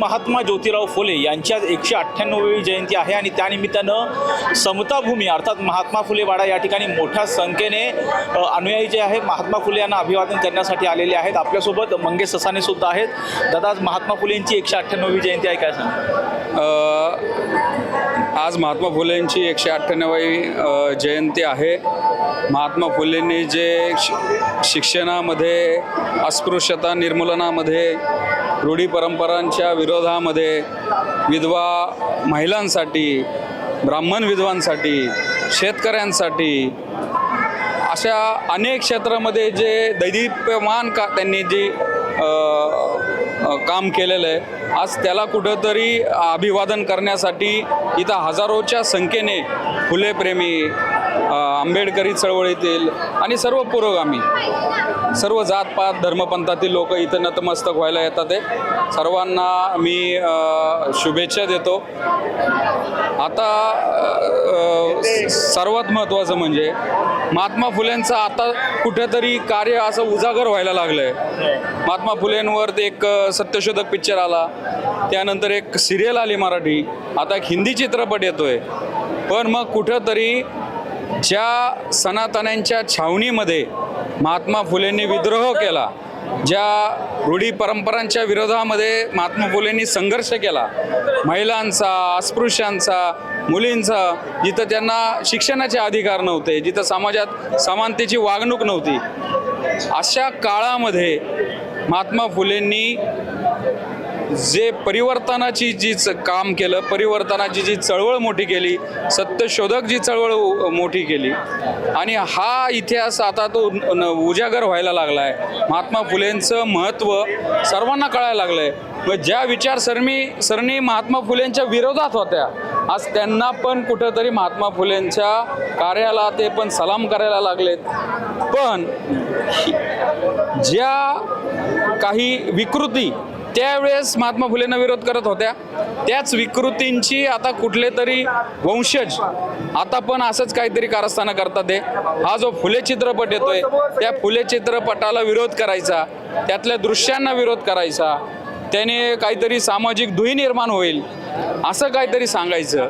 महात्मा ज्योतिराव फुले यांच्या एकशे अठ्ठ्याण्णववी जयंती आहे आणि त्यानिमित्तानं समताभूमी अर्थात महात्मा फुले वाडा या ठिकाणी मोठ्या संख्येने अनुयायी जे आहे महात्मा फुले यांना अभिवादन करण्यासाठी आलेले आहेत. आपल्यासोबत मंगेश ससाने सुद्धा आहेत. दादा आज महात्मा फुले यांची एकशे अठ्ठ्याण्णववी जयंती आहे काय सांग आज महात्मा फुलेंची एकशे अठ्ठ्याण्णवी जयंती आहे. महात्मा फुलेंनी जे शि शिक्षणामध्ये अस्पृश्यता निर्मूलनामध्ये रूढी परंपरांच्या विरोधामध्ये विधवा महिलांसाठी ब्राह्मण विधवांसाठी शेतकऱ्यांसाठी अशा अनेक क्षेत्रामध्ये जे दैदिप्यमान का त्यांनी जी काम केलेलं आहे आज त्याला कुठंतरी अभिवादन करण्यासाठी इथं हजारोच्या संख्येने फुलेप्रेमी आंबेडकरी चळवळीतील आणि सर्व पुरोगामी सर्व जातपात धर्मपंथातील लोक इथं नतमस्तक व्हायला येतात सर्वांना मी शुभेच्छा देतो. आता सर्वात महत्त्वाचं म्हणजे महात्मा फुलेंचं आता कुठेतरी कार्य असं उजागर व्हायला लागलं आहे महात्मा फुलेंवर ते एक सत्यशोधक पिक्चर आला. त्यानंतर एक सिरियल आली मराठी. आता एक हिंदी चित्रपट येतोय. पण मग कुठंतरी ज्या सनातन्यांच्या छावणीमध्ये महात्मा फुलेंनी विद्रोह केला ज्या रूढी परंपरांच्या विरोधामध्ये महात्मा फुलेंनी संघर्ष केला महिलांचा अस्पृश्यांचा मुलींचा जिथं त्यांना शिक्षणाचे अधिकार नव्हते जिथं समाजात समानतेची वागणूक नव्हती अशा काळामध्ये महात्मा फुलेंनी जे परिवर्तनाची जी च- काम केलं परिवर्तनाची जी चळवळ मोठी केली सत्यशोधक जी चळवळ उ- मोठी केली आणि हा इतिहास आता तो न- उजागर व्हायला लागला आहे महात्मा फुलेंचं महत्त्व सर्वांना कळायला लागलं आहे व ज्या विचारसरणी सरणी महात्मा फुलेंच्या विरोधात होत्या आज त्यांना पण कुठंतरी महात्मा फुलेंच्या कार्याला ते पण सलाम करायला लागलेत. पण ज्या काही विकृती त्यावेळेस महात्मा फुलेंना विरोध करत होत्या. त्याच विकृतींची आता कुठले तरी वंशज आता पण असंच काहीतरी कारस्थानं करतात हे. हा जो फुले चित्रपट येतोय त्या फुले चित्रपटाला विरोध करायचा त्यातल्या दृश्यांना विरोध करायचा त्याने काहीतरी सामाजिक दुही निर्माण होईल. असं काहीतरी सांगायचं.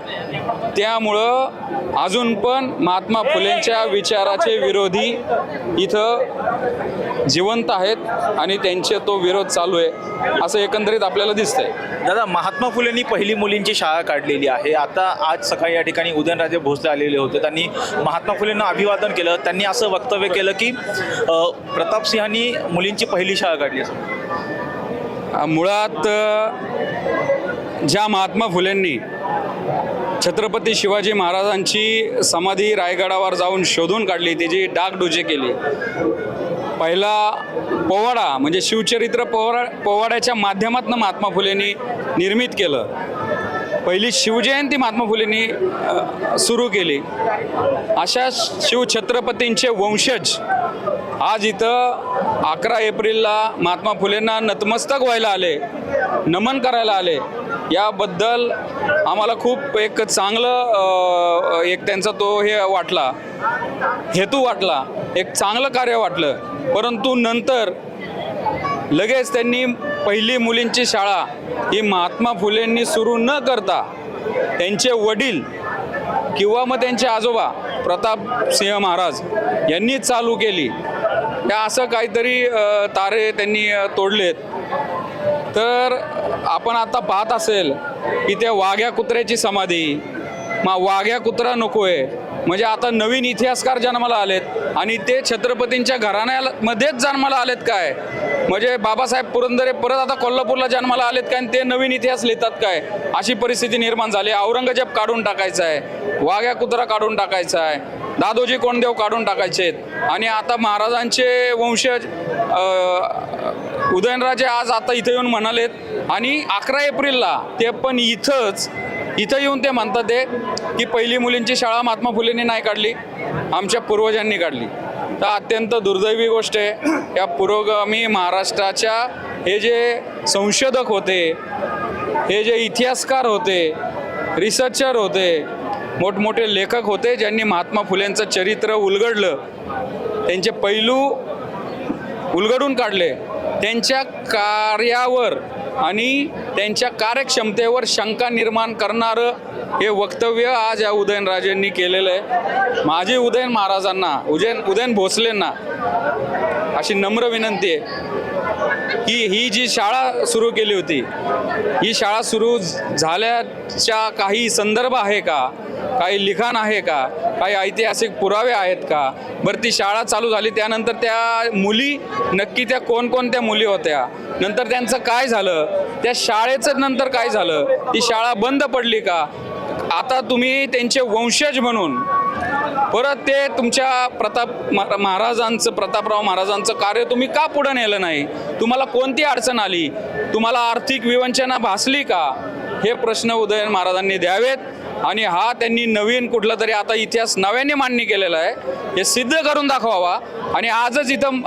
त्यामुळं अजून पण महात्मा फुलेंच्या विचाराचे विरोधी इथं जिवंत आहेत आणि त्यांचे तो विरोध चालू आहे असं एकंदरीत आपल्याला दिसतंय. दादा महात्मा फुलेंनी पहिली मुलींची शाळा काढलेली आहे. आता आज सकाळी या ठिकाणी उदयनराजे भोसले आलेले होते. त्यांनी महात्मा फुलेंना अभिवादन केलं. त्यांनी असं वक्तव्य केलं की प्रतापसिंहांनी मुलींची पहिली शाळा काढली. मुळात ज्या महात्मा फुलेंनी छत्रपती शिवाजी महाराजांची समाधी रायगडावर जाऊन शोधून काढली त्याची डागडुजी केली. पहिला पोवाडा म्हणजे शिवचरित्र पोवाडा पोवाड्याच्या माध्यमातून महात्मा फुलेंनी निर्मित केलं. पहिली शिवजयंती महात्मा फुलेंनी सुरू केली. अशा शिवछत्रपतींचे वंशज आज इथं अकरा एप्रिलला महात्मा फुलेंना नतमस्तक व्हायला आले नमन करायला आले. याबद्दल आम्हाला खूप एक चांगलं एक त्यांचा तो हे वाटला हेतू वाटला एक चांगलं कार्य वाटलं. परंतु नंतर लगेच त्यांनी पहिली मुलींची शाळा ही महात्मा फुलेंनी सुरू न करता त्यांचे वडील किंवा मग त्यांचे आजोबा प्रताप सिंह महाराज यांनी चालू केली. त्या असं काहीतरी तारे त्यांनी तोडलेत. तर आपण आता पाहत असेल की त्या वाघ्या कुत्र्याची समाधी. मग वाघ्या कुत्रा नकोय. म्हणजे आता नवीन इतिहासकार जन्माला आलेत आणि ते छत्रपतींच्या घराण्यामध्येच जन्माला आलेत काय? म्हणजे बाबासाहेब पुरंदरे परत आता कोल्हापूरला जन्माला आलेत काय? आणि ते नवीन इतिहास लिहितात काय? अशी परिस्थिती निर्माण झाली. औरंगजेब काढून टाकायचा आहे. वाघ्या कुत्रा काढून टाकायचा आहे. दादोजी कोंडदेव काढून टाकायचे आहेत आणि आता महाराजांचे वंशज उदयनराजे आज आता इथं येऊन म्हणालेत आणि अकरा एप्रिलला ते पण इथंच इथं येऊन ते म्हणतात ते की पहिली मुलींची शाळा महात्मा फुलेंनी नाही काढली आमच्या पूर्वजांनी काढली. तर अत्यंत दुर्दैवी गोष्ट आहे. या पुरोगामी महाराष्ट्राच्या हे जे संशोधक होते हे जे इतिहासकार होते रिसर्चर होते मोठमोठे लेखक होते ज्यांनी महात्मा फुलेंचं चरित्र उलगडलं त्यांचे पैलू उलगडून काढले त्यांच्या कार्यावर आणि त्यांच्या कार्यक्षमतेवर शंका निर्माण करणारं हे वक्तव्य आज या उदयनराजेंनी केलेलं आहे. माझी उदयन महाराजांना उदयन उदयन भोसलेंना अशी नम्र विनंती आहे की ही जी शाळा सुरू केली होती ही शाळा सुरू झाल्याच्या काही संदर्भ आहे का? काही लिखाण आहे का? काही ऐतिहासिक पुरावे आहेत का? बरं ती शाळा चालू झाली त्यानंतर त्या मुली नक्की त्या कोणकोणत्या मुली होत्या? नंतर त्यांचं काय झालं? त्या शाळेचं नंतर काय झालं? ती शाळा बंद पडली का? आता तुम्ही त्यांचे वंशज म्हणून परत ते तुमच्या प्रताप महाराजांचं प्रतापराव महाराजांचं कार्य तुम्ही का पुढं नेलं नाही? तुम्हाला कोणती अडचण आली? तुम्हाला आर्थिक विवंचना भासली का? हे प्रश्न उदयन महाराजांनी द्यावेत. आणि हा त्यांनी नवीन कुठला तरी आता इतिहास नव्याने मान्य केलेला आहे. हे सिद्ध करून दाखवावा. आणि आजच इथं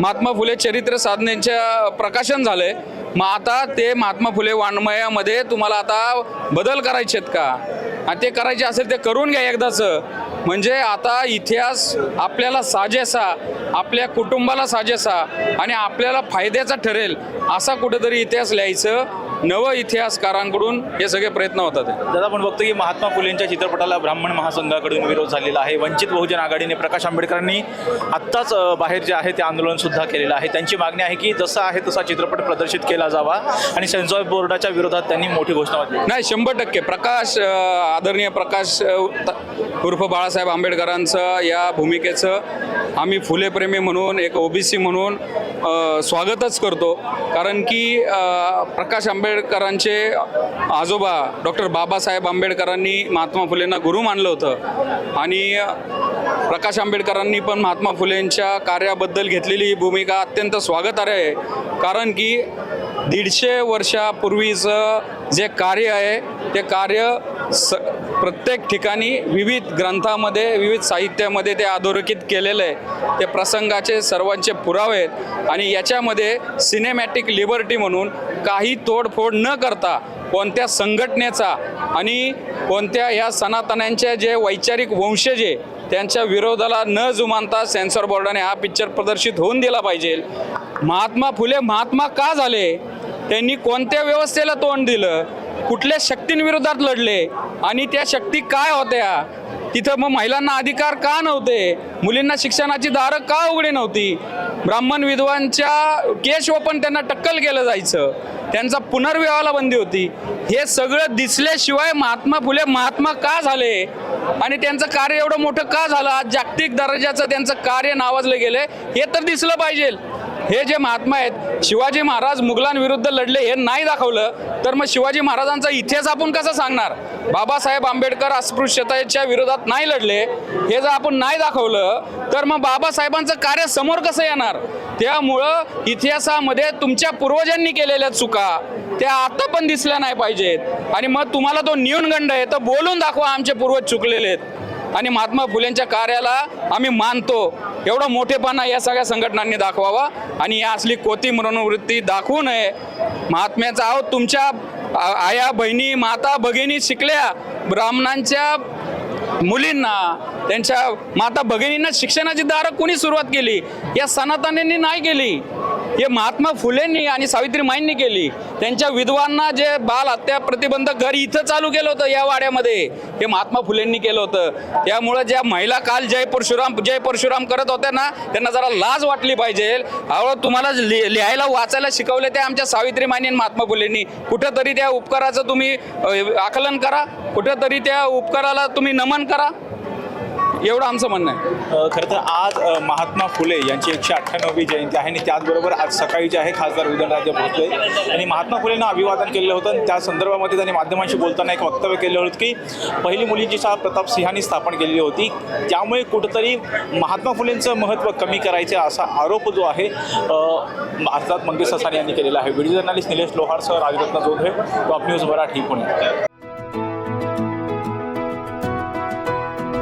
महात्मा फुले चरित्र साधनेच्या प्रकाशन झालंय. मग आता ते महात्मा फुले वाङ्मयामध्ये तुम्हाला आता बदल करायचे आहेत का? आणि ते करायचे असेल ते करून घ्या एकदाचं. म्हणजे आता इतिहास आपल्याला साजेसा आपल्या कुटुंबाला साजेसा आणि आपल्याला फायद्याचा ठरेल असा कुठेतरी इतिहास लिहायचं नवं इतिहासकारांकडून हे सगळे प्रयत्न होतात. दादा आपण बघतो की महात्मा फुलेंच्या चित्रपटाला ब्राह्मण महासंघाकडून विरोध झालेला आहे. वंचित बहुजन आघाडीने प्रकाश आंबेडकरांनी आत्ताच बाहेर जे आहे ते आंदोलन सुद्धा केलेलं आहे. त्यांची मागणी आहे की जसा आहे तसा चित्रपट प्रदर्शित केला जावा आणि सेन्सॉर बोर्डाच्या विरोधात त्यांनी मोठी घोषणा केली नाही शंभर टक्के. प्रकाश आदरणीय प्रकाश उर्फ बाळासाहेब आंबेडकरांचं या भूमिकेचं आम्ही फुलेप्रेमी म्हणून एक ओबीसी म्हणून स्वागतच करतो. कारण की प्रकाश आंबेडकरांचे आजोबा डॉक्टर बाबासाहेब आंबेडकरांनी महात्मा फुलेंना गुरु मानलं होतं. आणि प्रकाश आंबेडकरांनी पण महात्मा फुलेंच्या कार्याबद्दल घेतलेली ही भूमिका अत्यंत स्वागतार्ह आहे. कारण की दीडशे वर्षापूर्वीचं जे कार्य आहे ते कार्य स प्रत्येक ठिकाणी विविध ग्रंथामध्ये विविध साहित्यामध्ये ते अधोरेखित केलेलं आहे. ते प्रसंगाचे सर्वांचे पुरावे आहेत. आणि याच्यामध्ये सिनेमॅटिक लिबर्टी म्हणून काही तोडफोड न करता कोणत्या संघटनेचा आणि कोणत्या ह्या सनातन्यांचे जे वैचारिक वंशज आहे त्यांच्या विरोधाला न जुमानता सेन्सॉर बोर्डाने हा पिक्चर प्रदर्शित होऊन दिला पाहिजे. महात्मा फुले महात्मा का झाले? त्यांनी कोणत्या व्यवस्थेला तोंड दिलं? कुठल्या शक्तींविरोधात लढले? आणि त्या शक्ती काय होत्या? तिथं मग महिलांना अधिकार का नव्हते? मुलींना शिक्षणाची दारं का उघडी नव्हती? ब्राह्मण विधवांच्या केशवपण त्यांना टक्कल केलं जायचं. त्यांचा पुनर्विवाहाला बंदी होती. हे सगळं दिसल्याशिवाय महात्मा फुले महात्मा का झाले? आणि त्यांचं कार्य एवढं मोठं का झालं? आज जागतिक दर्जाचं त्यांचं कार्य नावाजलं गेलं हे तर दिसलं पाहिजे हे जे महात्मा आहेत शिवाजी महाराज मुघलांविरुद्ध लढले हे नाही दाखवलं तर मग शिवाजी महाराजांचा इतिहास आपण कसा सांगणार? बाबासाहेब आंबेडकर अस्पृश्यतेच्या विरोधात नाही लढले हे जर आपण नाही दाखवलं तर मग बाबासाहेबांचं कार्य समोर कसं येणार? त्यामुळं इतिहासामध्ये तुमच्या पूर्वजांनी केलेल्या चुका त्या आता पण दिसल्या नाही पाहिजेत. आणि मग तुम्हाला तो न्यूनगंड आहे तर बोलून दाखवा आमचे पूर्वज चुकलेले आहेत. आणि महात्मा फुलेंच्या कार्याला आम्ही मानतो. एवढा मोठेपणा या सगळ्या संघटनांनी दाखवावा आणि या असली कोती मनोवृत्ती दाखवू नये. महात्म्याचा आहोत तुमच्या आया बहिणी माता भगिनी शिकल्या. ब्राह्मणांच्या मुलींना त्यांच्या माता भगिनींना शिक्षणाची दारं कोणी सुरुवात केली? या सनातन्यांनी नाही केली. हे महात्मा फुलेंनी आणि सावित्रीमाईंनी केली. त्यांच्या विधवांना जे बाल हत्या प्रतिबंधक घर इथं चालू केलं होतं या वाड्यामध्ये हे महात्मा फुलेंनी केलं होतं. त्यामुळं ज्या महिला काल जय परशुराम जय परशुराम करत होत्या ना त्यांना जरा लाज वाटली पाहिजे. अहो तुम्हाला लि- लिहायला वाचायला शिकवले ते आमच्या सावित्रीमाईंनी आणि महात्मा फुलेंनी. कुठंतरी त्या उपकाराचं तुम्ही आकलन करा. कुठंतरी त्या उपकाराला तुम्ही नमन करा. एवढं आमचं म्हणणं आहे. खरं तर आज महात्मा फुले यांची एकशे अठ्ठ्याण्णवी जयंती आहे आणि त्याचबरोबर आज सकाळी जे आहे खासदार उदयनराजे भोसले यांनी महात्मा फुलेंना अभिवादन केलेलं होतं आणि त्या संदर्भामध्ये त्यांनी माध्यमांशी बोलताना एक वक्तव्य केलं होतं की पहिली मुलींची शाळा प्रताप सिंहांनी स्थापन केलेली होती. त्यामुळे कुठंतरी महात्मा फुलेंचं महत्त्व कमी करायचे असा आरोप जो आहे भारतात अर्थात मंगेश ससाने यांनी केलेला आहे. व्हिडिओ जर्नालिस्ट निलेश लोहारसह राजरत्न जोधे टॉप न्यूज मराठी पुणे.